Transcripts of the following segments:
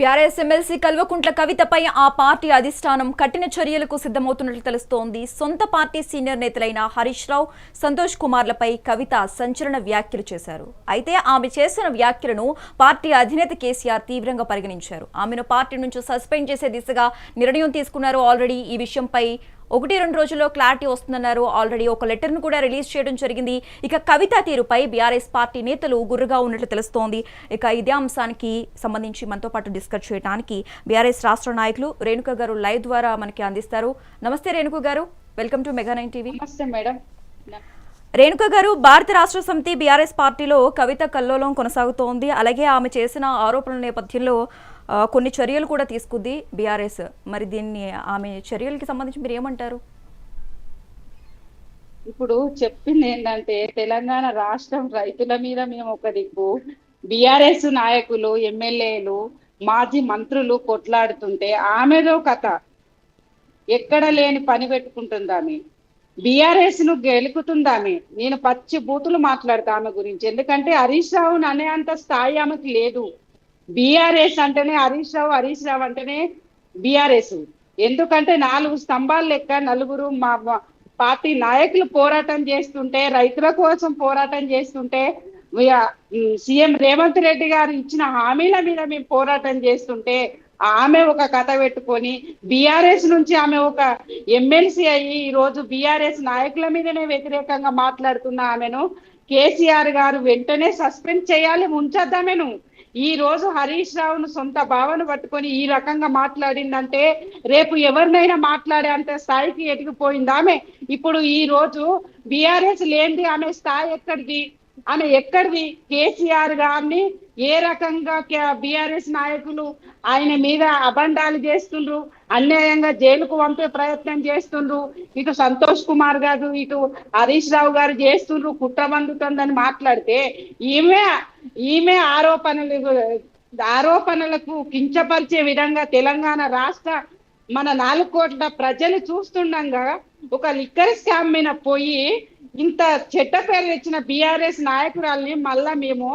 BRS MLC Kalvakuntla కవితపై ఆ party అధిష్టానం కఠిన చర్యలకు సిద్ధమవుతున్నట్లు తెలుస్తోంది. సొంత పార్టీ సీనియర్ నేతలైన హరీష్ రావు సంతోష్ కుమార్లపై కవిత సంచలన వ్యాఖ్యలు చేశారు. అయితే ఆమె చేసిన వ్యాఖ్యలను పార్టీ అధినేత కేసీఆర్ తీవ్రంగా పరిగణించారు. ఆమెను పార్టీ నుంచి సస్పెండ్ చేసే దిశగా నిర్ణయం తీసుకున్నారు ఆల్రెడీ. ఈ విషయంపై ఒకటి రెండు రోజుల్లో క్లారిటీ వస్తుందన్నారు. ఆల్రెడీ ఒక లెటర్ను కూడా రిలీజ్ చేయడం జరిగింది. ఇక కవిత తీరుపై బీఆర్ఎస్ పార్టీ నేతలు గుర్రుగా ఉన్నట్లు తెలుస్తోంది. ఇక ఇదే అంశానికి సంబంధించి మనతో పాటు డిస్కస్ చేయడానికి బీఆర్ఎస్ రాష్ట్ర నాయకులు రేణుక గారు లైవ్ ద్వారా మనకి అందిస్తారు. నమస్తే రేణుక గారు. Welcome to mega nine TV. నమస్తే మేడం. రేణుక గారు భారత రాష్ట్ర సమితి బీఆర్ఎస్ పార్టీలో కవిత కల్లోలం కొనసాగుతోంది. అలాగే ఆమె చేసిన ఆరోపణల నేపథ్యంలో కొన్ని చర్యలు కూడా తీసుకుంది బీఆర్ఎస్. మరి దీన్ని ఆమె చర్యలకి సంబంధించి మీరు ఏమంటారు? ఇప్పుడు చెప్పింది ఏంటంటే తెలంగాణ రాష్ట్రం రైతుల మీద మేము ఒక దిక్కు. బీఆర్ఎస్ నాయకులు ఎమ్మెల్యేలు మాజీ మంత్రులు కొట్లాడుతుంటే ఆమెదో కథ. ఎక్కడ లేని పని పెట్టుకుంటుందామె. బీఆర్ఎస్ను గెలుకుతుందామె. నేను పచ్చి బూతులు మాట్లాడతా ఆమె గురించి. ఎందుకంటే హరీష్ రావును అనే అంత స్థాయి ఆమెకు లేదు. బిఆర్ఎస్ అంటేనే హరీష్ రావు హరీష్ రావు అంటేనే బిఆర్ఎస్. ఎందుకంటే నాలుగు స్తంభాలు లెక్క నలుగురు మా పార్టీ నాయకులు పోరాటం చేస్తుంటే రైతుల కోసం పోరాటం చేస్తుంటే సీఎం రేవంత్ రెడ్డి గారు ఇచ్చిన హామీల మీద మేము పోరాటం చేస్తుంటే ఆమె ఒక కథ పెట్టుకొని బీఆర్ఎస్ నుంచి ఆమె ఒక ఎమ్మెల్సీ అయ్యి ఈ రోజు బీఆర్ఎస్ నాయకుల మీదనే వ్యతిరేకంగా మాట్లాడుతున్న ఆమెను కేసీఆర్ గారు వెంటనే సస్పెండ్ చేయాలి ఉంచొద్దామెను ఈ రోజు హరీష్ రావును సొంత భావన పట్టుకొని ఈ రకంగా మాట్లాడిందంటే రేపు ఎవరినైనా మాట్లాడే అంత స్థాయికి ఎదిగిపోయింది ఆమె. ఇప్పుడు ఈ రోజు బీఆర్ఎస్ లేనిది ఆమె స్థాయి ఎక్కడిది? ఆమె ఎక్కడిది? కేసీఆర్ గారిని ఏ రకంగా బీఆర్ఎస్ నాయకులు ఆయన మీద అబండాలు చేస్తుండ్రు అన్యాయంగా జైలుకు పంపే ప్రయత్నం చేస్తుండ్రు ఇటు సంతోష్ కుమార్ గారు ఇటు హరీష్ రావు గారు చేస్తుండ్రు కుట్ర పండుతుందని మాట్లాడితే ఈమె ఈమె ఆరోపణలు ఆరోపణలకు కించపరిచే విధంగా తెలంగాణ రాష్ట్ర మన నాలుగు కోట్ల ప్రజలు చూస్తుండగా ఒక లిక్కర్ స్కామ్ మీద పోయి ఇంత చెట్ట పేరు తెచ్చిన బీఆర్ఎస్ నాయకురాల్ని మళ్ళా మేము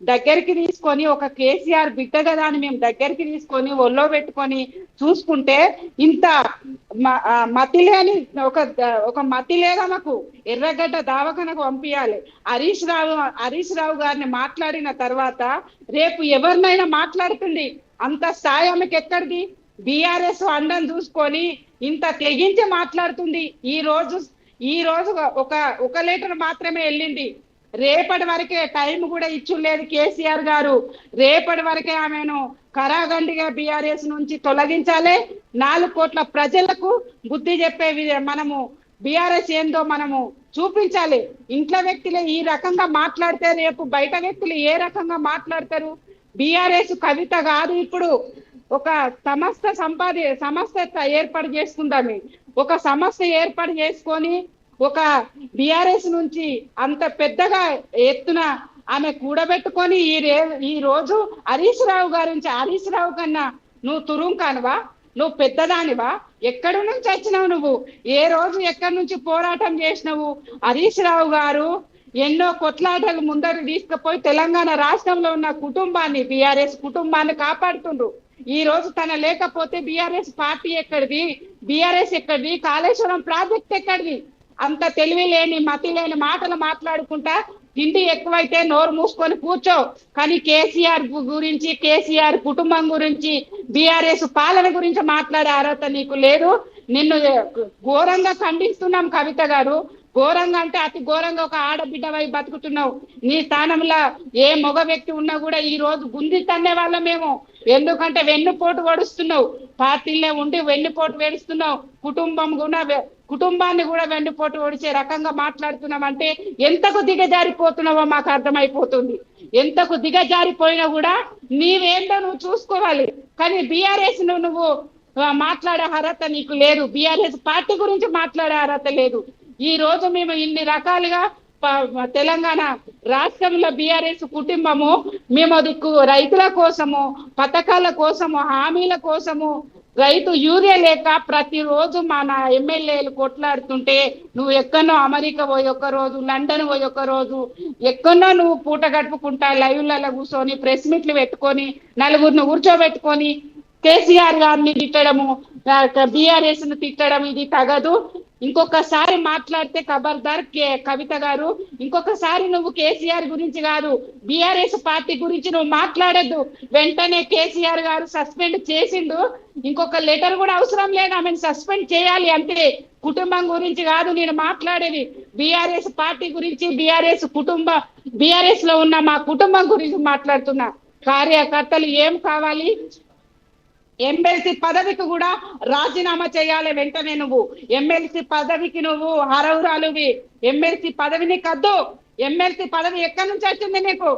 దగ్గరికి తీసుకొని ఒక కేసీఆర్ బిడ్డ కదా అని మేము దగ్గరికి తీసుకొని ఒళ్ళో పెట్టుకొని చూసుకుంటే ఇంత మ- మతి లేని ఒక ఒక మతి లేదా మాకు ఎర్రగడ్డ దావకనకు పంపించాలి హరీష్ రావు హరీష్ రావు గారిని మాట్లాడిన తర్వాత రేపు ఎవరినైనా మాట్లాడుతుంది? అంత స్థాయి ఆమెకి ఎక్కడిది? బీఆర్ఎస్ అండం చూసుకొని ఇంత తెగించి మాట్లాడుతుంది. ఈ రోజు ఈ రోజు ఒక ఒక లీటర్ మాత్రమే వెళ్ళింది. రేపటి వరకే టైం కూడా ఇచ్చులేదు కేసీఆర్ గారు. రేపటి వరకే ఆమెను కరాగండిగా బీఆర్ఎస్ నుంచి తొలగించాలి. నాలుగు కోట్ల ప్రజలకు బుద్ధి చెప్పే మనము బీఆర్ఎస్ ఏందో మనము చూపించాలి. ఇంట్లో వ్యక్తులే ఈ రకంగా మాట్లాడితే రేపు బయట వ్యక్తులు ఏ రకంగా మాట్లాడతారు? బీఆర్ఎస్ కవిత కాదు ఇప్పుడు. ఒక సంస్థ సంపాది సంస్థ ఏర్పాటు చేసుకుందామే. ఒక సంస్థ ఏర్పాటు చేసుకొని ఒక బిఆర్ఎస్ నుంచి అంత పెద్దగా ఎత్తున ఆమె కూడబెట్టుకొని ఈ రే ఈ రోజు హరీష్ రావు గారి నుంచి హరీష్ రావు కన్నా నువ్వు తురుంకానివా నువ్వు పెద్దదానివా ఎక్కడి నుంచి వచ్చినావు నువ్వు? ఏ రోజు ఎక్కడి నుంచి పోరాటం చేసినావు? హరీష్ రావు గారు ఎన్నో కొట్లాటలు ముందరు తీసుకుపోయి తెలంగాణ రాష్ట్రంలో ఉన్న కుటుంబాన్ని బీఆర్ఎస్ కుటుంబాన్ని కాపాడుతుండ్రు. ఈ రోజు తన లేకపోతే బీఆర్ఎస్ పార్టీ ఎక్కడిది? బీఆర్ఎస్ ఎక్కడిది? కాళేశ్వరం ప్రాజెక్ట్ ఎక్కడిది? అంత తెలివి లేని మతి లేని మాటలు మాట్లాడుకుంటా తిండి ఎక్కువైతే నోరు మూసుకొని కూర్చో. కానీ కేసీఆర్ గురించి కేసీఆర్ కుటుంబం గురించి బీఆర్ఎస్ పాలన గురించి మాట్లాడే అర్హత నీకు లేదు. నిన్ను ఘోరంగా ఖండిస్తున్నాం కవిత గారు. ఘోరంగా అంటే అతి ఘోరంగా ఒక ఆడబిడ్డవై బతుకుతున్నావు. నీ స్థానంలో ఏ మగ వ్యక్తి ఉన్నా కూడా ఈ రోజు గుంది తన్నే వాళ్ళమేమో ఎందుకంటే వెన్నుపోటు వడుస్తున్నావు పార్టీలే ఉండి వెన్నుపోటు వేడుస్తున్నావు. కుటుంబం కూడా కుటుంబాన్ని కూడా వెండిపోటు ఒడిచే రకంగా మాట్లాడుతున్నామంటే ఎంతకు దిగజారిపోతున్నావో మాకు అర్థమైపోతుంది. ఎంతకు దిగజారిపోయినా కూడా నీవేంటో నువ్వు చూసుకోవాలి. కానీ బీఆర్ఎస్ను నువ్వు మాట్లాడే అర్హత నీకు లేదు. బీఆర్ఎస్ పార్టీ గురించి మాట్లాడే అర్హత లేదు. ఈ రోజు మేము ఇన్ని రకాలుగా తెలంగాణ రాష్ట్రంలో బీఆర్ఎస్ కుటుంబము మేము రైతుల కోసము పథకాల కోసము హామీల కోసము రైతు యూరియా లేక ప్రతిరోజు మన ఎమ్మెల్యేలు కొట్లాడుతుంటే నువ్వు ఎక్కడో అమెరికా పోయి ఒక రోజు లండన్ పోయి ఒక రోజు ఎక్కడో నువ్వు పూట గడుపుకుంటా లైవ్లలో కూర్చొని ప్రెస్ మీట్లు పెట్టుకొని నలుగురిని కూర్చోబెట్టుకొని కేసీఆర్ గారిని తిట్టడము బీఆర్ఎస్ను తిట్టడం ఇది తగదు. ఇంకొకసారి మాట్లాడితే ఖబర్దార్ కే కవిత గారు ఇంకొకసారి నువ్వు కేసీఆర్ గురించి కాదు బీఆర్ఎస్ పార్టీ గురించి నువ్వు మాట్లాడద్దు. వెంటనే కేసీఆర్ గారు సస్పెండ్ చేసిండు. ఇంకొక లెటర్ కూడా అవసరం లేదు ఆమెను సస్పెండ్ చేయాలి అంతే కుటుంబం గురించి కాదు నేను మాట్లాడేది. బిఆర్ఎస్ పార్టీ గురించి బిఆర్ఎస్ కుటుంబ బిఆర్ఎస్లో ఉన్న మా కుటుంబం గురించి మాట్లాడుతున్నా. కార్యకర్తలు ఏం కావాలి? ఎమ్మెల్సీ పదవికి కూడా రాజీనామా చేయాలి వెంటనే నువ్వు. ఎమ్మెల్సీ పదవికి నువ్వు అరవురాలువి ఎమ్మెల్సీ పదవిని కద్దు. ఎమ్మెల్సీ పదవి ఎక్కడి నుంచి వచ్చింది నీకు?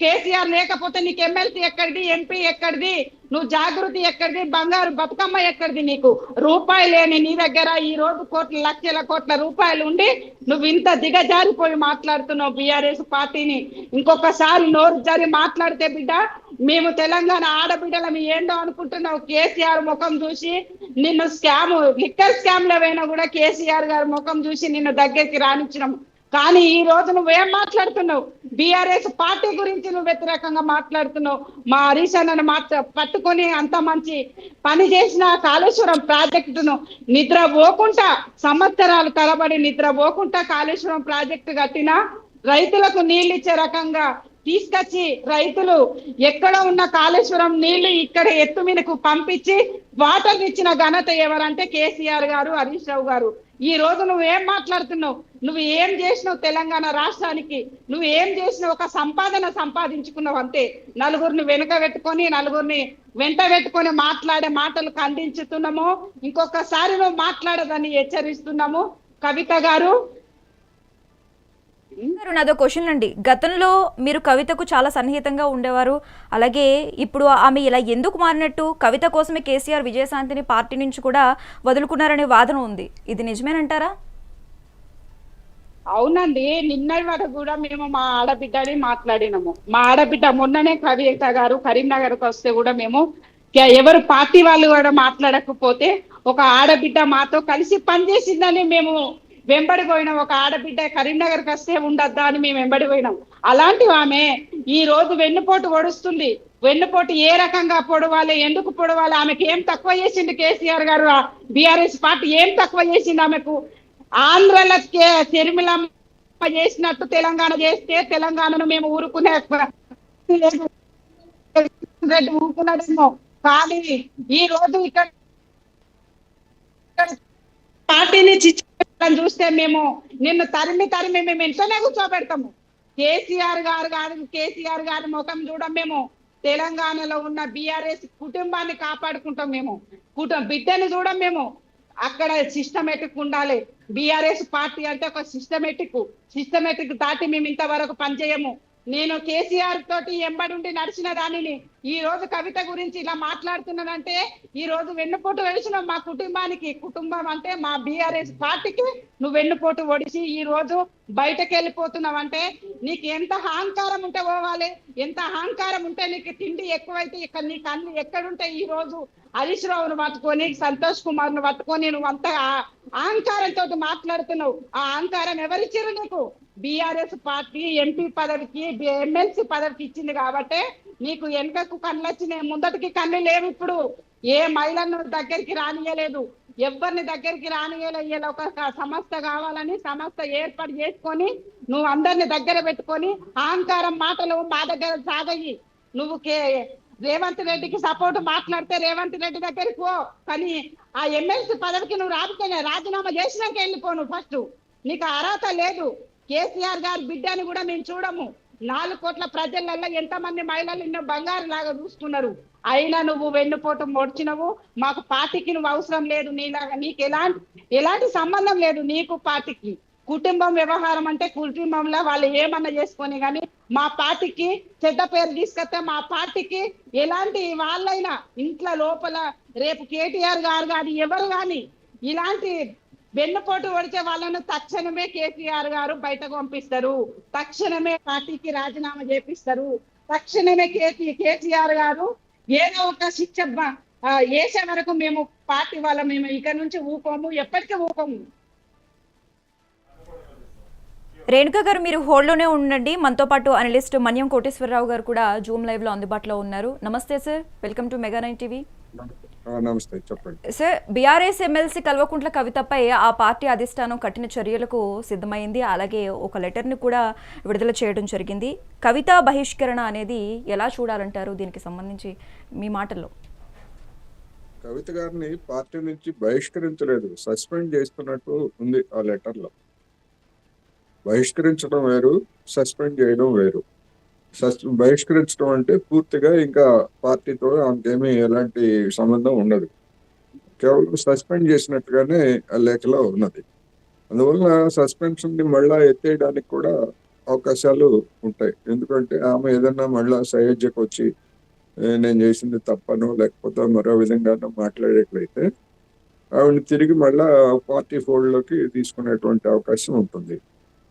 కేసీఆర్ లేకపోతే నీకు ఎమ్మెల్సీ ఎక్కడిది? ఎంపీ ఎక్కడిది? నువ్వు జాగృతి ఎక్కడిది? బంగారు బతుకమ్మ ఎక్కడిది నీకు? రూపాయి లేని నీ దగ్గర ఈ రోజు కోట్ల లక్షల కోట్ల రూపాయలు ఉండి నువ్వు ఇంత దిగజారిపోయి మాట్లాడుతున్నావు బీఆర్ఎస్ పార్టీని. ఇంకొకసారి నోరు జారి మాట్లాడితే బిడ్డ మేము తెలంగాణ ఆడబిడ్డలం ఏంటో అనుకుంటున్నావు. కేసీఆర్ ముఖం చూసి నిన్ను స్కామ్ లిక్కర్ స్కామ్లో పోయినా కూడా కేసీఆర్ గారి ముఖం చూసి నిన్ను దగ్గరికి రానిచ్చినాము కానీ ఈ రోజు నువ్వేం మాట్లాడుతున్నావు? బీఆర్ఎస్ పార్టీ గురించి నువ్వు వ్యతిరేకంగా మాట్లాడుతున్నావు. మా హరీష్ అన్నను మాట్లా పట్టుకొని అంత మంచి పని చేసిన కాళేశ్వరం ప్రాజెక్టును నిద్ర పోకుండా సంవత్సరాలు తరబడి నిద్ర పోకుండా కాళేశ్వరం ప్రాజెక్టు కట్టినా రైతులకు నీళ్ళు ఇచ్చే రకంగా తీసుకొచ్చి రైతులు ఎక్కడ ఉన్న కాళేశ్వరం నీళ్ళు ఇక్కడ ఎత్తు మీదకు పంపించి వాటర్ ఇచ్చిన ఘనత ఎవరంటే కేసీఆర్ గారు హరీష్ రావు గారు. ఈ రోజు నువ్వేం మాట్లాడుతున్నావు? నువ్వు ఏం చేసినావు తెలంగాణ రాష్ట్రానికి? నువ్వు ఏం చేసినావు? ఒక సంపాదన సంపాదించుకున్నావు అంతే. నలుగురిని వెనుక పెట్టుకొని నలుగురిని వెంట పెట్టుకొని మాట్లాడే మాటలు ఖండించుతున్నాము. ఇంకొకసారి నువ్వు మాట్లాడదని హెచ్చరిస్తున్నాము. కవిత గారు గారు నాదో క్వశ్చన్ అండి. గతంలో మీరు కవితకు చాలా సన్నిహితంగా ఉండేవారు. అలాగే ఇప్పుడు ఆమె ఇలా ఎందుకు మారినట్టు కవిత కోసమే కేసీఆర్ విజయశాంతిని పార్టీ నుంచి కూడా వదులుకున్నారనే వాదన ఉంది. ఇది నిజమేనంటారా? అవునండి. నిన్నటి వరకు కూడా మేము మా ఆడబిడ్డని మాట్లాడినాము. మా ఆడబిడ్డ మొన్ననే కవిత గారు కరీంనగర్కి వస్తే కూడా మేము ఎవరు పార్టీ వాళ్ళు కూడా మాట్లాడకపోతే ఒక ఆడబిడ్డ మాతో కలిసి పనిచేసిందని మేము వెంబడి పోయినాం ఒక ఆడబిడ్డ కరీంనగర్కి వస్తే ఉండద్దా అని మేము వెంబడి పోయినాం అలాంటి ఆమె ఈ రోజు వెన్నుపోటు ఒడుస్తుంది వెన్నుపోటు ఏ రకంగా పొడవాలి ఎందుకు పొడవాలి ఆమెకి ఏం తక్కువ చేసింది కేసీఆర్ గారు బీఆర్ఎస్ పార్టీ ఏం తక్కువ చేసింది ఆమెకు? ఆంధ్రలో తిరుమలమ్మ చేసినట్టు తెలంగాణ చేస్తే తెలంగాణను మేము ఊరుకునే రెడ్డి ఊరుకున్నాడేమో. కానీ ఈ రోజు ఇక్కడ పార్టీని చిచ్చుకోవడం చూస్తే మేము నిన్ను తరిమి తరిమి మేము ఇంట్లోనే కూర్చోబెడతాము. కేసీఆర్ గారు గారు కేసీఆర్ గారి ముఖం చూడం మేము. తెలంగాణలో ఉన్న బీఆర్ఎస్ కుటుంబాన్ని కాపాడుకుంటాం మేము. కుటుంబ బిడ్డని చూడం మేము. అక్కడ సిస్టమేటిక్ ఉండాలి. బీఆర్ఎస్ పార్టీ అంటే ఒక సిస్టమేటిక్ సిస్టమేటిక్ దాటి మేము ఇంతవరకు పనిచేయము. నేను కేసీఆర్ తోటి ఎంబడుండి నడిచిన దానిని ఈ రోజు కవిత గురించి ఇలా మాట్లాడుతున్నానంటే ఈ రోజు వెన్నుపోటు వేసిన మా కుటుంబానికి కుటుంబం అంటే మా బీఆర్ఎస్ పార్టీకి నువ్వు వెన్నుపోటు ఒడిసి ఈ రోజు బయటకు వెళ్ళిపోతున్నావు అంటే నీకు ఎంత అహంకారం ఉంటే పోవాలి ఎంత అహంకారం ఉంటే నీకు తిండి ఎక్కువైతే ఇక్కడ నీకు అన్ని ఎక్కడుంటే ఈ రోజు హరీష్ రావును పట్టుకొని సంతోష్ కుమార్ను పట్టుకొని నువ్వు అంత అహంకారంతో మాట్లాడుతున్నావు. ఆ అహంకారం ఎవరిచ్చారు నీకు? బీఆర్ఎస్ పార్టీ ఎంపీ పదవికి ఎమ్మెల్సీ పదవికి ఇచ్చింది కాబట్టి నీకు వెనుకకు కళ్ళు వచ్చినాయి ముందటికి కళ్ళు లేవు ఇప్పుడు. ఏ మహిళను దగ్గరికి రానియలేదు. ఎవరిని దగ్గరికి రానియలేదు ఒక సంస్థ కావాలని సంస్థ ఏర్పాటు చేసుకొని నువ్వు అందరిని దగ్గర పెట్టుకొని అహంకారం మాటలు మా దగ్గర సాగయి నువ్వు కే రేవంత్ రెడ్డికి సపోర్ట్ మాట్లాడితే రేవంత్ రెడ్డి దగ్గరికి పో. కానీ ఆ ఎమ్మెల్సీ పదవికి నువ్వు రాబోతేనే రాజీనామా చేసినాక వెళ్ళిపో నువ్వు ఫస్ట్. నీకు అర్హత లేదు. కేసీఆర్ గారి బిడ్డని కూడా మేము చూడము. నాలుగు కోట్ల ప్రజలలో ఎంతమంది మహిళలు ఇన్నో బంగారు లాగా చూసుకున్నారు అయినా నువ్వు వెన్నుపోటు మొడిచినవు మాకు పార్టీకి నువ్వు అవసరం లేదు నీలాగా. నీకు ఎలాంటి ఎలాంటి సంబంధం లేదు నీకు పార్టీకి. కుటుంబం వ్యవహారం అంటే కుటుంబంలో వాళ్ళు ఏమన్నా చేసుకొని కానీ మా పార్టీకి చెడ్డ పేరు తీసుకొస్తే మా పార్టీకి ఎలాంటి వాళ్ళైనా ఇంట్లో లోపల రేపు కేటీఆర్ గారు కానీ ఎవరు కానీ ఇలాంటి వెన్నుపోటు పడితే వాళ్ళను తక్షణమే కేసీఆర్ గారు బయటకు పంపిస్తారు. తక్షణమే పార్టీకి రాజీనామా చేపిస్తారు. తక్షణమే కేసీ కేసీఆర్ గారు ఏదో ఒక శిక్ష వేసే వరకు మేము పార్టీ వాళ్ళ మేము ఇక్కడ నుంచి ఊకోము ఎప్పటికీ ఊకోము. రేణుక గారు మీరు హోల్డ్లోనే ఉండండి. మనతో పాటు అనలిస్ట్ మన్యం కోటేశ్వరరావు గారు కూడా జూమ్ లైవ్లో అందుబాటులో ఉన్నారు. నమస్తే sir. Welcome to mega nine TV. నమస్తే చెప్పండి. సార్ బీఆర్ఎస్ ఎమ్మెల్సీ కల్వకుంట్ల కవితపై ఆ పార్టీ అధిష్టానం కఠిన చర్యలకు సిద్ధమైంది? అలాగే ఒక లెటర్ని కూడా విడుదల చేయడం జరిగింది. కవిత బహిష్కరణ అనేది ఎలా చూడాలంటారు? దీనికి సంబంధించి మీ మాటల్లో. కవిత గారిని పార్టీ నుంచి బహిష్కరించలేదు. సస్పెండ్ చేస్తున్నట్టు ఉంది ఆ లెటర్లో బహిష్కరించడం వేరు సస్పెండ్ చేయడం వేరు. బహిష్కరించడం అంటే పూర్తిగా ఇంకా పార్టీతో ఆమెకేమీ ఎలాంటి సంబంధం ఉండదు. కేవలం సస్పెండ్ చేసినట్టుగానే ఆ లేఖలో ఉన్నది. అందువల్ల సస్పెన్షన్ని మళ్ళా ఎత్తేయడానికి కూడా అవకాశాలు ఉంటాయి. ఎందుకంటే ఆమె ఏదన్నా మళ్ళా సయోధ్యకు వచ్చి నేను చేసింది తప్పను లేకపోతే మరో విధంగానో మాట్లాడేట్లయితే ఆవిడని తిరిగి మళ్ళా పార్టీ ఫోల్డ్లోకి తీసుకునేటువంటి అవకాశం ఉంటుంది.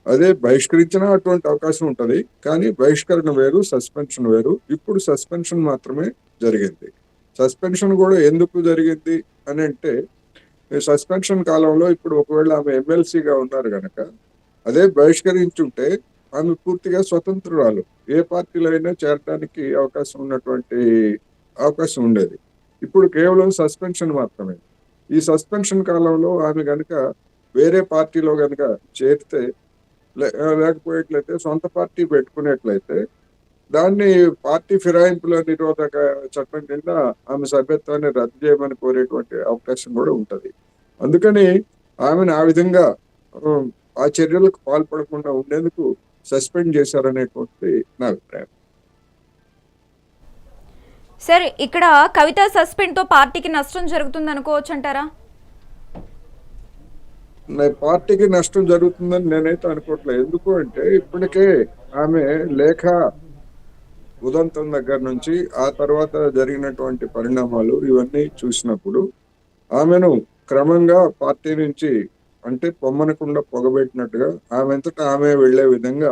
అదే బహిష్కరించిన అటువంటి అవకాశం ఉంటది కానీ బహిష్కరణ వేరు సస్పెన్షన్ వేరు. ఇప్పుడు సస్పెన్షన్ మాత్రమే జరిగింది. సస్పెన్షన్ కూడా ఎందుకు జరిగింది అని అంటే సస్పెన్షన్ కాలంలో ఇప్పుడు ఒకవేళ ఆమె ఎమ్మెల్సీగా ఉన్నారు కనుక అదే బహిష్కరించుంటే ఆమె పూర్తిగా స్వతంత్రురాలు. ఏ పార్టీలో అయినా చేరడానికి అవకాశం ఉన్నటువంటి అవకాశం ఉండేది. ఇప్పుడు కేవలం సస్పెన్షన్ మాత్రమే. ఈ సస్పెన్షన్ కాలంలో ఆమె కనుక వేరే పార్టీలో కనుక చేరితే లేకపోయేట్లయితే సొంత పార్టీ పెట్టుకునేట్లయితే దాన్ని పార్టీ ఫిరాయింపుల నిరోధక చట్టం కింద ఆమె సభ్యత్వాన్ని రద్దు చేయమని కోరేటువంటి అవకాశం కూడా ఉంటుంది. అందుకని ఆమెను ఆ విధంగా ఆ, చర్యలకు పాల్పడకుండా ఉండేందుకు సస్పెండ్ చేశారనేటువంటి నా అభిప్రాయం. సార్ ఇక్కడ కవిత సస్పెండ్తో పార్టీకి నష్టం జరుగుతుంది అనుకోవచ్చు అంటారా పార్టీకి నష్టం జరుగుతుందని నేనైతే అనుకోవట్లేదు. ఎందుకు అంటే ఇప్పటికే ఆమె లేఖ ఉదంతం దగ్గర నుంచి ఆ తర్వాత జరిగినటువంటి పరిణామాలు ఇవన్నీ చూసినప్పుడు ఆమెను క్రమంగా పార్టీ నుంచి అంటే పొమ్మనకుండా పొగబెట్టినట్టుగా ఆమె అంతటా ఆమె వెళ్ళే విధంగా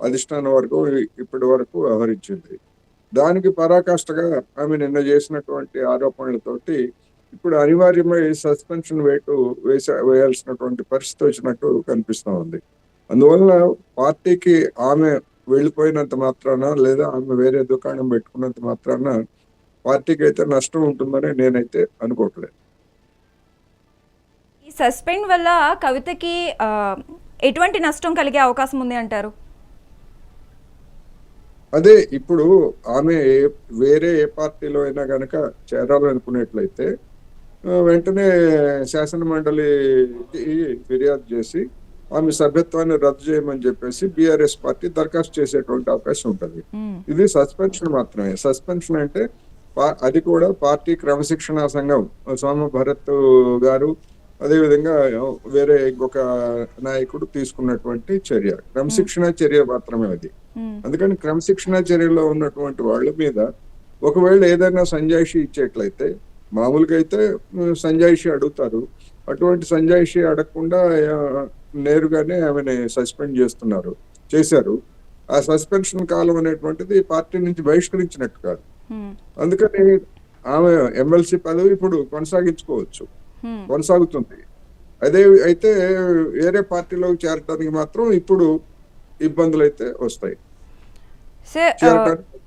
అధిష్టానం వరకు ఇప్పటి వరకు వ్యవహరించింది. దానికి పరాకాష్ఠగా ఆమె నిన్న చేసినటువంటి ఆరోపణలతోటి ఇప్పుడు అనివార్యమై సస్పెన్షన్ వేటు వేస వేయాల్సినటువంటి పరిస్థితి వచ్చినట్టు కనిపిస్తా ఉంది. అందువల్ల పార్టీకి ఆమె వెళ్ళిపోయినంత మాత్రాన లేదా ఆమె వేరే దుకాణం పెట్టుకున్నంత మాత్రాన పార్టీకి అయితే నష్టం ఉంటుందని నేనైతే అనుకోవట్లేదు. ఈ సస్పెండ్ వల్ల కవితకి ఎటువంటి నష్టం కలిగే అవకాశం ఉంది అంటారు? అదే ఇప్పుడు ఆమె వేరే ఏ పార్టీలో అయినా గనక చేరాలనుకునేట్లయితే వెంటనే శాసన మండలికి ఫిర్యాదు చేసి ఆమె సభ్యత్వాన్ని రద్దు చేయమని చెప్పేసి బీఆర్ఎస్ పార్టీ దరఖాస్తు చేసేటువంటి అవకాశం ఉంటుంది. ఇది సస్పెన్షన్ మాత్రమే. సస్పెన్షన్ అంటే అది కూడా పార్టీ క్రమశిక్షణా సంఘం. సోమ భరత్ గారు అదేవిధంగా వేరే ఇంకొక నాయకుడు తీసుకున్నటువంటి చర్య. క్రమశిక్షణ చర్య మాత్రమే అది. అందుకని క్రమశిక్షణ చర్యలో ఉన్నటువంటి వాళ్ళ మీద ఒకవేళ ఏదైనా సంజాయిషి ఇచ్చేట్లయితే మామూలుగా అయితే సంజాయిషి అడుగుతారు. అటువంటి సంజాయిషి అడగకుండా నేరుగానే ఆమెని సస్పెండ్ చేస్తున్నారు చేశారు. ఆ సస్పెన్షన్ కాలం అనేటువంటిది పార్టీ నుంచి బహిష్కరించినట్టు కాదు. అందుకని ఆమె ఎమ్మెల్సీ పదవి ఇప్పుడు కొనసాగించుకోవచ్చు. కొనసాగుతుంది. అదే అయితే వేరే పార్టీలోకి చేరడానికి మాత్రం ఇప్పుడు ఇబ్బందులు అయితే వస్తాయి చేరటానికి?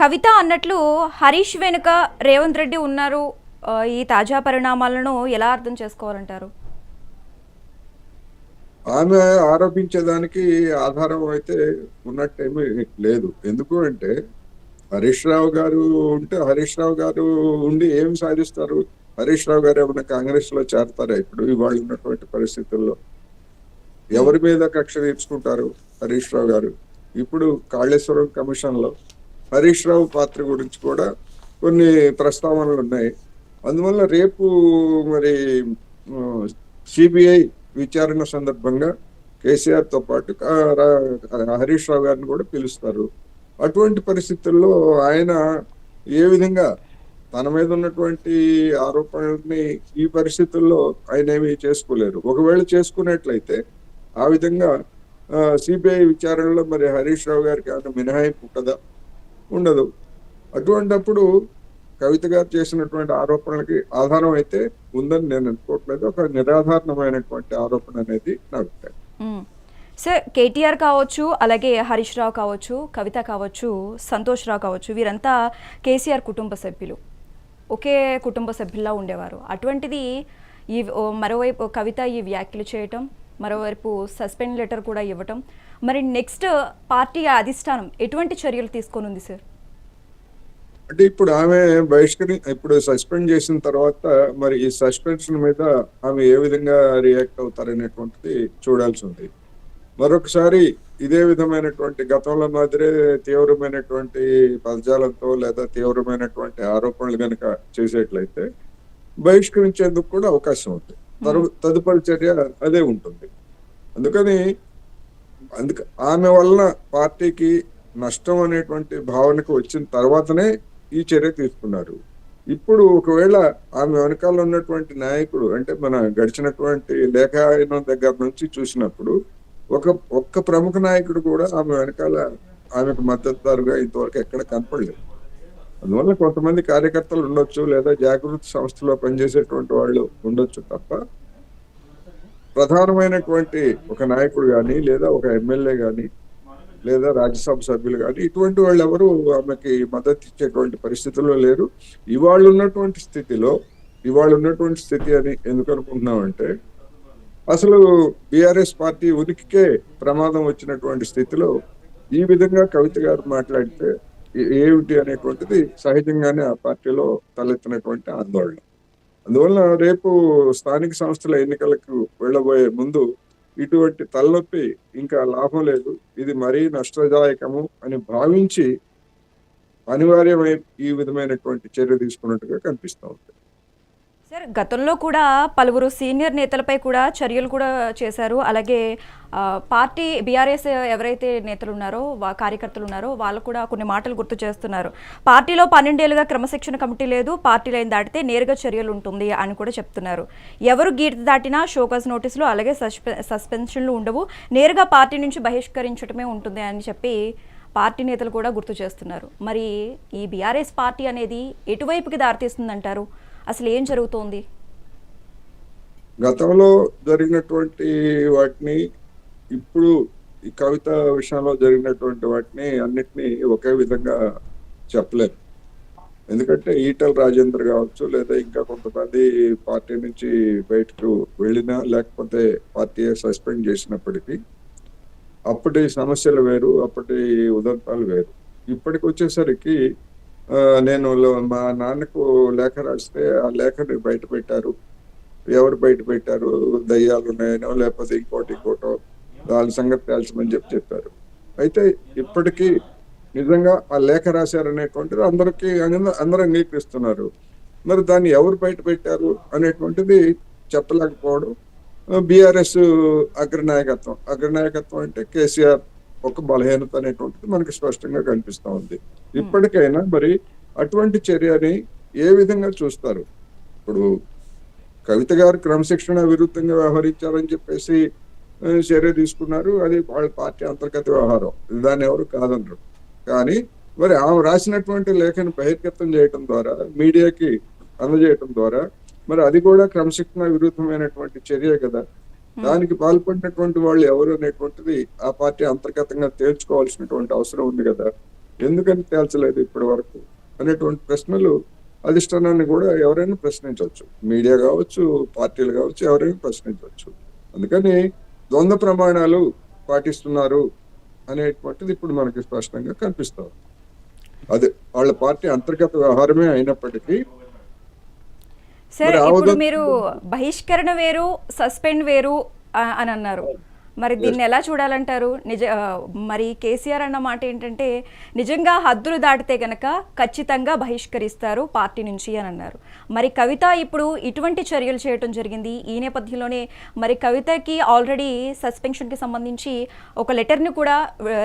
కవిత అన్నట్లు హరీష్ వెనుక రేవంత్ రెడ్డి ఉన్నారు. ఈ తాజా పరిణామాలను ఎలా అర్థం చేసుకోవాలంటారు? ఆమె ఆరోపించేదానికి ఆధారం అయితే ఉన్నట్టేమీ లేదు. ఎందుకు అంటే హరీష్ రావు గారు ఉంటే హరీష్ రావు గారు ఉండి ఏం సాధిస్తారు? హరీష్ రావు గారు ఏమైనా కాంగ్రెస్లో చేరతారా ఇప్పుడు? ఇవాళ ఉన్నటువంటి పరిస్థితుల్లో ఎవరి మీద కక్ష తీర్చుకుంటారు హరీష్ రావు గారు? ఇప్పుడు కాళేశ్వరం కమిషన్లో హరీష్ రావు పాత్ర గురించి కూడా కొన్ని ప్రస్తావనలు ఉన్నాయి. అందువల్ల రేపు మరి సిబిఐ విచారణ సందర్భంగా కేసీఆర్తో పాటు హరీష్ రావు గారిని కూడా పిలుస్తారు. అటువంటి పరిస్థితుల్లో ఆయన ఏ విధంగా తన మీద ఉన్నటువంటి ఆరోపణల్ని ఈ పరిస్థితుల్లో ఆయన ఏమి చేసుకోలేరు. ఒకవేళ చేసుకున్నట్లయితే ఆ విధంగా సిబిఐ విచారణలో మరి హరీష్ రావు గారికి ఏమైనా మినహాయింపు ఉంటుందా? ఉండదు. అటువంటప్పుడు కవిత గారు చేసినటువంటి ఆరోపణలకి ఆధారం అయితే ఉందని నేను అనుకోవట్లేదు. ఒక నిరాధారణమైనటువంటి ఆరోపణ అనేది నా అభిప్రాయం. సార్ కేటీఆర్ కావచ్చు అలాగే హరీష్ రావు కావచ్చు కవిత కావచ్చు సంతోష్ రావు కావచ్చు వీరంతా కేసీఆర్ కుటుంబ సభ్యులు. ఒకే కుటుంబ సభ్యుల్లా ఉండేవారు. అటువంటిది ఈ మరోవైపు కవిత ఈ వ్యాఖ్యలు చేయటం మరోవైపు సస్పెండ్ లెటర్ కూడా ఇవ్వటం మరి నెక్స్ట్ పార్టీ అధిష్టానం ఎటువంటి చర్యలు తీసుకోనుంది సార్? అంటే ఇప్పుడు ఆమె బహిష్కరి ఇప్పుడు సస్పెండ్ చేసిన తర్వాత మరి ఈ సస్పెన్షన్ మీద ఆమె ఏ విధంగా రియాక్ట్ అవుతారనేటువంటిది చూడాల్సి ఉంది. మరొకసారి ఇదే విధమైనటువంటి గతంలో మాదిరే తీవ్రమైనటువంటి పదజాలంతో లేదా తీవ్రమైనటువంటి ఆరోపణలు కనుక చేసేట్లయితే బహిష్కరించేందుకు కూడా అవకాశం ఉంది. తరు- తదుపరి చర్య అదే ఉంటుంది. అందుకని అందుకే ఆమె వలన పార్టీకి నష్టం అనేటువంటి భావనకు వచ్చిన తర్వాతనే ఈ చర్య తీసుకున్నారు. ఇప్పుడు ఒకవేళ ఆమె వెనకాల ఉన్నటువంటి నాయకుడు అంటే మన గడిచినటువంటి లేఖాయనం దగ్గర నుంచి చూసినప్పుడు ఒక ఒక్క ప్రముఖ నాయకుడు కూడా ఆమె వెనకాల ఆమెకు మద్దతుదారుగా ఇంతవరకు ఎక్కడ కనపడలేదు. అందువల్ల కొంతమంది కార్యకర్తలు ఉండొచ్చు లేదా జాగృతి సంస్థలో పనిచేసేటువంటి వాళ్ళు ఉండొచ్చు తప్ప ప్రధానమైనటువంటి ఒక నాయకుడు కానీ లేదా ఒక ఎమ్మెల్యే కానీ లేదా రాజ్యసభ సభ్యులు కానీ ఇటువంటి వాళ్ళు ఎవరు ఆమెకి మద్దతు ఇచ్చేటువంటి పరిస్థితుల్లో లేరు. ఇవాళ ఉన్నటువంటి స్థితిలో ఇవాళ ఉన్నటువంటి స్థితి అని ఎందుకు అనుకుంటున్నామంటే అసలు బీఆర్ఎస్ పార్టీ ఉనికికే ప్రమాదం వచ్చినటువంటి స్థితిలో ఈ విధంగా కవిత గారు మాట్లాడితే ఏ- ఏమిటి అనేటువంటిది సహజంగానే ఆ పార్టీలో తలెత్తినటువంటి ఆందోళన. అందువల్ల రేపు స్థానిక సంస్థల ఎన్నికలకు వెళ్ళబోయే ముందు ఇటువంటి తలనొప్పి ఇంకా లాభం లేదు. ఇది మరీ నష్టదాయకము అని భావించి అనివార్యమై ఈ విధమైనటువంటి చర్య తీసుకున్నట్టుగా కనిపిస్తూ ఉంది. సార్ గతంలో కూడా పలువురు సీనియర్ నేతలపై కూడా చర్యలు కూడా చేశారు. అలాగే పార్టీ బీఆర్ఎస్ ఎవరైతే నేతలు ఉన్నారో వా కార్యకర్తలు ఉన్నారో వాళ్ళు కూడా కొన్ని మాటలు గుర్తు చేస్తున్నారు. పార్టీలో పన్నెండేళ్ళుగా క్రమశిక్షణ కమిటీ లేదు. పార్టీ లైన్ దాటితే నేరుగా చర్యలు ఉంటుంది అని కూడా చెప్తున్నారు. ఎవరు గీత దాటినా షోకాజ్ నోటీసులు అలాగే సస్పె సస్పెన్షన్లు ఉండవు. నేరుగా పార్టీ నుంచి బహిష్కరించడమే ఉంటుంది అని చెప్పి పార్టీ నేతలు కూడా గుర్తు చేస్తున్నారు. మరి ఈ బీఆర్ఎస్ పార్టీ అనేది ఎటువైపుకి దారితీస్తుందంటారు? అసలు ఏం జరుగుతోంది? గతంలో జరిగినటువంటి వాటిని ఇప్పుడు ఈ కవిత విషయంలో జరిగినటువంటి వాటిని అన్నిటినీ ఒకే విధంగా చెప్పలేము ఎందుకంటే ఈటల రాజేందర్ కావచ్చు లేదా ఇంకా కొంతమంది పార్టీ నుంచి బయటకు వెళ్ళినా లేకపోతే పార్టీ సస్పెండ్ చేసినప్పటికీ అప్పటి సమస్యలు వేరు అప్పటి ఉదంతాలు వేరు. ఇప్పటికి వచ్చేసరికి నేను మా నాన్నకు లేఖ రాస్తే ఆ లేఖని బయట పెట్టారు. ఎవరు బయట పెట్టారు? దయ్యాలు ఉన్నాయనో లేకపోతే ఇంకోటి ఇంకోటో వాళ్ళ సంగతి తేల్చమని చెప్పి చెప్పారు. అయితే ఇప్పటికీ నిజంగా ఆ లేఖ రాశారనేటువంటిది అందరికీ అందరూ అంగీకరిస్తున్నారు. మరి దాన్ని ఎవరు బయట పెట్టారు అనేటువంటిది చెప్పలేకపోవడం. బీఆర్ఎస్ అగ్రనాయకత్వం. అగ్రనాయకత్వం అంటే కేసీఆర్ ఒక బలహీనత అనేటువంటిది మనకి స్పష్టంగా కనిపిస్తా ఉంది. ఇప్పటికైనా మరి అటువంటి చర్యని ఏ విధంగా చూస్తారు? ఇప్పుడు కవిత గారు క్రమశిక్షణ విరుద్ధంగా వ్యవహరించారని చెప్పేసి చర్య తీసుకున్నారు. అది వాళ్ళ పార్టీ అంతర్గత వ్యవహారం. దాన్ని ఎవరు కాదనరు. కానీ మరి ఆమె రాసినటువంటి లేఖను బహిర్గతం చేయటం ద్వారా మీడియాకి అందజేయటం ద్వారా మరి అది కూడా క్రమశిక్షణ విరుద్ధమైనటువంటి చర్య కదా. Hmm. దానికి పాల్పడినటువంటి వాళ్ళు ఎవరు అనేటువంటిది ఆ పార్టీ అంతర్గతంగా తేల్చుకోవాల్సినటువంటి అవసరం ఉంది కదా. ఎందుకని తేల్చలేదు ఇప్పటి వరకు? అనేటువంటి ప్రశ్నలు అధిష్టానాన్ని కూడా ఎవరైనా ప్రశ్నించవచ్చు. మీడియా కావచ్చు పార్టీలు కావచ్చు ఎవరైనా ప్రశ్నించవచ్చు. అందుకని ద్వంద్వ ప్రమాణాలు పాటిస్తున్నారు అనేటువంటిది ఇప్పుడు మనకి స్పష్టంగా కనిపిస్తుంది. అదే వాళ్ళ పార్టీ అంతర్గత వ్యవహారమే అయినప్పటికీ సార్ ఇప్పుడు మీరు బహిష్కరణ వేరు సస్పెండ్ వేరు అని అన్నారు. మరి దీన్ని ఎలా చూడాలంటారు? నిజ మరి కేసీఆర్ అన్న మాట ఏంటంటే నిజంగా హద్దులు దాటితే గనక ఖచ్చితంగా బహిష్కరిస్తారు పార్టీ నుంచి అని అన్నారు. మరి కవిత ఇప్పుడు ఇటువంటి చర్యలు చేయటం జరిగింది. ఈ నేపథ్యంలోనే మరి కవితకి ఆల్రెడీ సస్పెన్షన్కి సంబంధించి ఒక లెటర్ని కూడా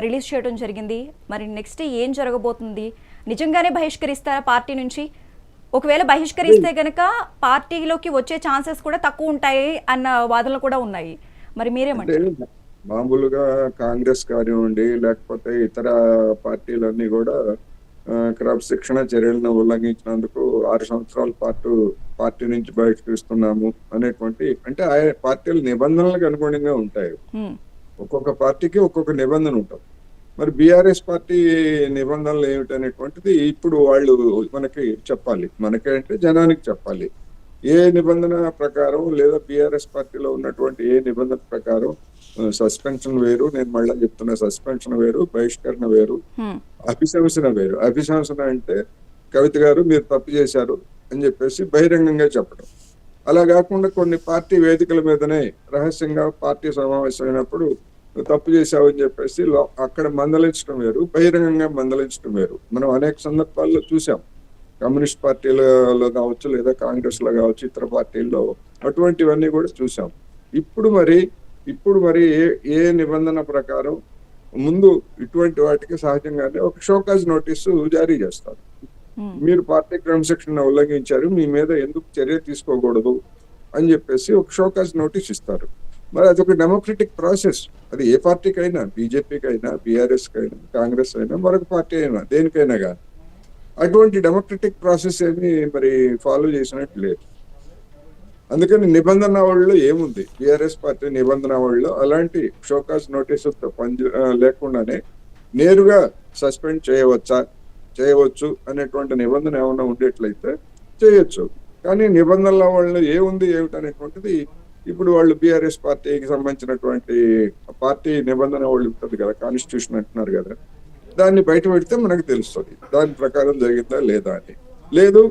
రిలీజ్ చేయడం జరిగింది. మరి నెక్స్ట్ ఏం జరగబోతుంది? నిజంగానే బహిష్కరిస్తారా పార్టీ నుంచి? ఒకవేళ బహిష్కరిస్తే గనక పార్టీలోకి వచ్చే ఛాన్సెస్ కూడా తక్కువ ఉంటాయి అన్న వాదనలు కూడా ఉన్నాయి. మరి మీరేమంటారు? అంటే మామూలుగా కాంగ్రెస్ కానివ్వండి లేకపోతే ఇతర పార్టీలన్నీ కూడా క్రమశిక్షణ చర్యలను ఉల్లంఘించినందుకు ఆరు సంవత్సరాల పాటు పార్టీ నుంచి బహిష్కరిస్తున్నాము అనేటువంటి అంటే ఆయా పార్టీల నిబంధనలకు అనుగుణంగా ఉంటాయి. ఒక్కొక్క పార్టీకి ఒక్కొక్క నిబంధన ఉంటుంది. మరి బీఆర్ఎస్ పార్టీ నిబంధనలు ఏమిటనేటువంటిది ఇప్పుడు వాళ్ళు మనకి చెప్పాలి. మనకి అంటే జనానికి చెప్పాలి. ఏ నిబంధన ప్రకారం లేదా బీఆర్ఎస్ పార్టీలో ఉన్నటువంటి ఏ నిబంధన ప్రకారం సస్పెన్షన్ వేరు నేను మళ్ళీ చెప్తున్నా సస్పెన్షన్ వేరు బహిష్కరణ వేరు. అభిశంసన వేరు. అభిశంసన అంటే కవిత గారు మీరు తప్పు చేశారు అని చెప్పేసి బహిరంగంగా చెప్పడం. అలా కాకుండా కొన్ని పార్టీ వేదికల మీదనే రహస్యంగా పార్టీ సమావేశం అయినప్పుడు నువ్వు తప్పు చేశావు అని చెప్పేసి అక్కడ మందలించడం వేరు బహిరంగంగా మందలించడం వేరు. మనం అనేక సందర్భాల్లో చూసాం కమ్యూనిస్ట్ పార్టీలలో కావచ్చు లేదా కాంగ్రెస్లో కావచ్చు ఇతర పార్టీల్లో అటువంటివన్నీ కూడా చూసాం ఇప్పుడు మరి ఇప్పుడు మరి ఏ ఏ నిబంధన ప్రకారం ముందు ఇటువంటి వాటికి సహజంగానే ఒక షోకాజ్ నోటీసు జారీ చేస్తారు. మీరు పార్టీ క్రమశిక్షణ ఉల్లంఘించారు మీ మీద ఎందుకు చర్య తీసుకోకూడదు అని చెప్పేసి ఒక షోకాజ్ నోటీస్ ఇస్తారు. మరి అదొక డెమోక్రటిక్ ప్రాసెస్ అది ఏ పార్టీకి అయినా బీజేపీకి అయినా బీఆర్ఎస్ అయినా కాంగ్రెస్ అయినా మరొక పార్టీ అయినా దేనికైనా కానీ అటువంటి డెమోక్రటిక్ ప్రాసెస్ ఏమి మరి ఫాలో చేసినట్టు లేదు. అందుకని నిబంధన వాళ్ళు ఏముంది? బీఆర్ఎస్ పార్టీ నిబంధన వాళ్ళు అలాంటి షోకాస్ నోటీసులతో పంజ లేకుండానే నేరుగా సస్పెండ్ చేయవచ్చా? చేయవచ్చు అనేటువంటి నిబంధన ఏమైనా ఉండేట్లయితే చేయొచ్చు. కానీ నిబంధనల వాళ్ళు ఏముంది ఏమిటనేటువంటిది ఇప్పుడు వాళ్ళు బీఆర్ఎస్ పార్టీకి సంబంధించినటువంటి పార్టీ నిబంధన వాళ్ళు ఉంటుంది కదా కాన్స్టిట్యూషన్ అంటున్నారు కదా దాన్ని బయట పెడితే మనకు తెలుస్తుంది దాని ప్రకారం జరిగిందా లేదా అని. లేదు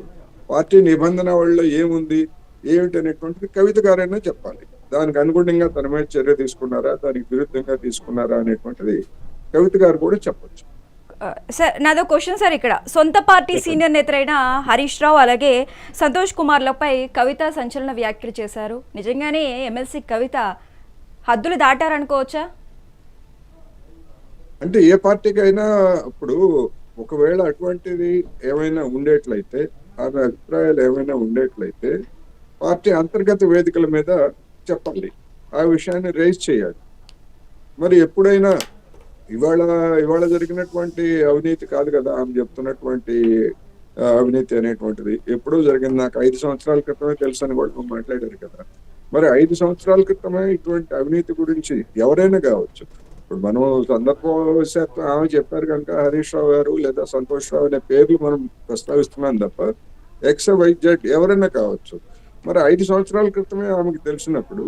పార్టీ నిబంధన వాళ్ళలో ఏముంది ఏమిటి అనేటువంటిది కవిత గారైనా చెప్పాలి. దానికి అనుగుణంగా తన మీద చర్య తీసుకున్నారా దానికి విరుద్ధంగా తీసుకున్నారా అనేటువంటిది కవిత గారు కూడా చెప్పొచ్చు. సార్ నాదో క్వశ్చన్ సార్ ఇక్కడ. సొంత పార్టీ సీనియర్ నేతలైన హరీష్ రావు అలాగే సంతోష్ కుమార్లపై కవిత సంచలన వ్యాఖ్యలు చేశారు. నిజంగానే ఎమ్మెల్సీ కవిత హద్దులు దాటారనుకోవచ్చా? అంటే ఏ పార్టీకైనా ఇప్పుడు ఒకవేళ అటువంటిది ఏమైనా ఉండేట్లయితే ఆమె అభిప్రాయాలు ఏమైనా ఉండేట్లయితే పార్టీ అంతర్గత వేదికల మీద చెప్పాలి ఆ విషయాన్ని రైజ్ చేయాలి. మరి ఎప్పుడైనా ఇవాళ ఇవాళ జరిగినటువంటి అవినీతి కాదు కదా ఆమె చెప్తున్నటువంటి అవినీతి అనేటువంటిది. ఎప్పుడో జరిగింది. నాకు ఐదు సంవత్సరాల క్రితమే తెలుసు అని వాళ్ళు మాట్లాడారు కదా. మరి ఐదు సంవత్సరాల క్రితమే ఇటువంటి అవినీతి గురించి ఎవరైనా కావచ్చు. ఇప్పుడు మనం సందర్భవశాత్తు ఆమె చెప్పారు కనుక హరీష్ రావు గారు లేదా సంతోష్ రావు అనే పేర్లు మనం ప్రస్తావిస్తున్నాం తప్ప ఎక్స్ వై జెడ్ ఎవరైనా కావచ్చు. మరి ఐదు సంవత్సరాల క్రితమే ఆమెకి తెలిసినప్పుడు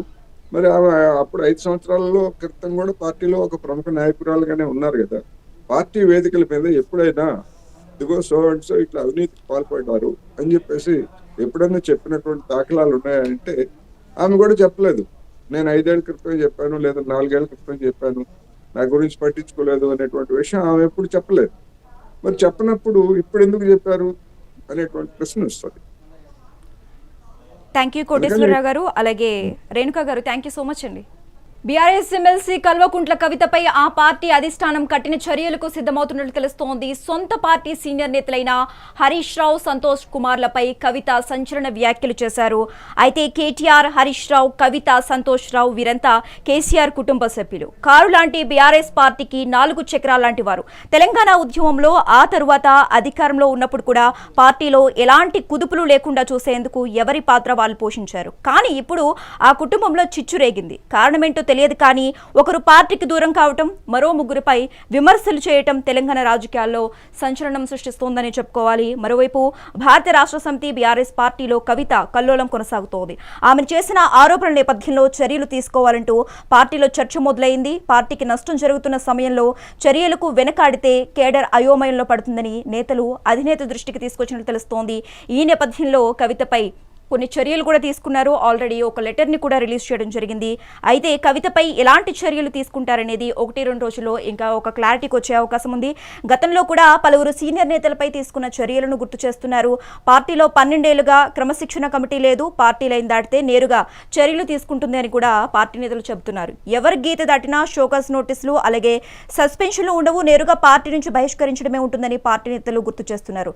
మరి ఆమె అప్పుడు ఐదు సంవత్సరాలలో క్రితం కూడా పార్టీలో ఒక ప్రముఖ నాయకురాలుగానే ఉన్నారు కదా. పార్టీ వేదికల మీద ఎప్పుడైనా ఇదిగో సో అండ్ సో ఇట్లా అవినీతికి పాల్పడ్డారు అని చెప్పేసి ఎప్పుడైనా చెప్పినటువంటి దాఖలాలు ఉన్నాయంటే ఆమె కూడా చెప్పలేదు. నేను ఐదేళ్ళ క్రితం చెప్పాను లేదా నాలుగేళ్ళ క్రితం చెప్పాను నా గురించి పట్టించుకోలేదు అనేటువంటి విషయం ఆమె ఎప్పుడు చెప్పలేదు. మరి చెప్పనప్పుడు ఇప్పుడు ఎందుకు చెప్పారు అనేటువంటి ప్రశ్న వస్తుంది. థ్యాంక్ యూ కోటేశ్వరరావు గారు. అలాగే రేణుక గారు థ్యాంక్ యూ సో మచ్ అండి. బీఆర్ఎస్ ఎమ్మెల్సీ కల్వకుంట్ల కవితపై ఆ పార్టీ అధిష్టానం కఠిన చర్యలకు సిద్ధమవుతున్నట్లు తెలుస్తోంది. సొంత పార్టీ సీనియర్ నేతలైన హరీష్ రావు సంతోష్ కుమార్లపై కవిత సంచలన వ్యాఖ్యలు చేశారు. అయితే కేటీఆర్ హరీష్ రావు కవిత సంతోష్ రావు వీరంతా కేసీఆర్ కుటుంబ సభ్యులు. కారు లాంటి బీఆర్ఎస్ పార్టీకి నాలుగు చక్రాల లాంటి వారు. తెలంగాణ ఉద్యమంలో ఆ తరువాత అధికారంలో ఉన్నప్పుడు కూడా పార్టీలో ఎలాంటి కుదుపులు లేకుండా చూసేందుకు ఎవరి పాత్ర వాళ్ళు పోషించారు. కానీ ఇప్పుడు ఆ కుటుంబంలో చిచ్చు రేగింది. కారణమేంటో తెలియదు కానీ ఒకరు పార్టీకి దూరం కావటం మరో ముగ్గురిపై విమర్శలు చేయటం తెలంగాణ రాజకీయాల్లో సంచలనం సృష్టిస్తోందని చెప్పుకోవాలి. మరోవైపు భారత రాష్ట్ర సమితి బీఆర్ఎస్ పార్టీలో కవిత కల్లోలం కొనసాగుతోంది. ఆమె చేసిన ఆరోపణల నేపథ్యంలో చర్యలు తీసుకోవాలంటూ పార్టీలో చర్చ మొదలైంది. పార్టీకి నష్టం జరుగుతున్న సమయంలో చర్యలకు వెనకాడితే కేడర్ అయోమయంలో పడుతుందని నేతలు అధినేత దృష్టికి తీసుకొచ్చినట్లు తెలుస్తోంది. ఈ నేపథ్యంలో కవితపై కొన్ని చర్యలు కూడా తీసుకున్నారు. ఆల్రెడీ ఒక లెటర్ని కూడా రిలీజ్ చేయడం జరిగింది. అయితే కవితపై ఎలాంటి చర్యలు తీసుకుంటారనేది ఒకటి రెండు రోజుల్లో ఇంకా ఒక క్లారిటీకి వచ్చే అవకాశం ఉంది. గతంలో కూడా పలువురు సీనియర్ నేతలపై తీసుకున్న చర్యలను గుర్తు చేస్తున్నారు. పార్టీలో పన్నెండేళ్ళుగా క్రమశిక్షణ కమిటీ లేదు. పార్టీ లైన్ దాటితే నేరుగా చర్యలు తీసుకుంటుంది అని కూడా పార్టీ నేతలు చెబుతున్నారు. ఎవరి గీత దాటినా షోకాస్ నోటీసులు అలాగే సస్పెన్షన్లు ఉండవు. నేరుగా పార్టీ నుంచి బహిష్కరించడమే ఉంటుందని పార్టీ నేతలు గుర్తు చేస్తున్నారు.